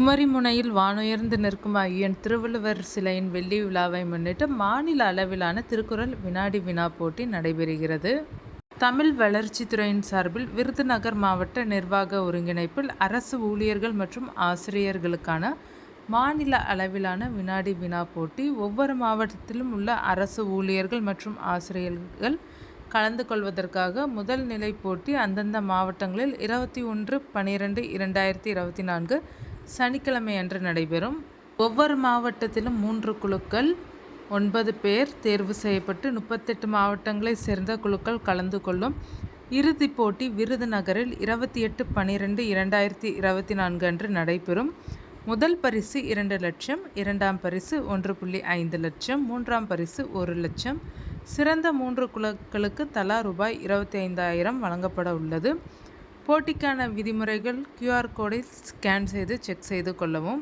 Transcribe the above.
குமரிமுனையில் வானுயர்ந்து நிற்கும் ஐயன் திருவள்ளுவர் சிலையின் வெள்ளி விழாவை முன்னிட்டு மாநில அளவிலான திருக்குறள் வினாடி வினா போட்டி நடைபெறுகிறது. தமிழ் வளர்ச்சித்துறையின் சார்பில் விருதுநகர் மாவட்ட நிர்வாக ஒருங்கிணைப்பில் அரசு ஊழியர்கள் மற்றும் ஆசிரியர்களுக்கான மாநில அளவிலான வினாடி வினா போட்டி ஒவ்வொரு மாவட்டத்திலும் உள்ள அரசு ஊழியர்கள் மற்றும் ஆசிரியர்கள் கலந்து கொள்வதற்காக முதல் நிலை போட்டி அந்தந்த மாவட்டங்களில் இருபத்தி ஒன்று பனிரெண்டு இரண்டாயிரத்தி இருபத்தி நான்கு சனிக்கிழமை அன்று நடைபெறும் ஒவ்வொரு மாவட்டத்திலும் மூன்று குழுக்கள் ஒன்பது பேர் தேர்வு செய்யப்பட்டு முப்பத்தெட்டு மாவட்டங்களை சேர்ந்த குழுக்கள் கலந்து கொள்ளும் இறுதிப் போட்டி விருதுநகரில் இருபத்தி எட்டு பனிரெண்டு இரண்டாயிரத்தி இருபத்தி நான்கு அன்று நடைபெறும். முதல் பரிசு இரண்டு லட்சம் இரண்டாம் பரிசு ஒன்று புள்ளி ஐந்து லட்சம் மூன்றாம் பரிசு ஒரு லட்சம். சிறந்த மூன்று குழுக்களுக்கு தலா ரூபாய் இருபத்தி ஐந்தாயிரம் வழங்கப்பட உள்ளது. போட்டிக்கான விதிமுறைகள் கியூஆர் கோடை ஸ்கேன் செய்து செக் செய்து கொள்ளவும்.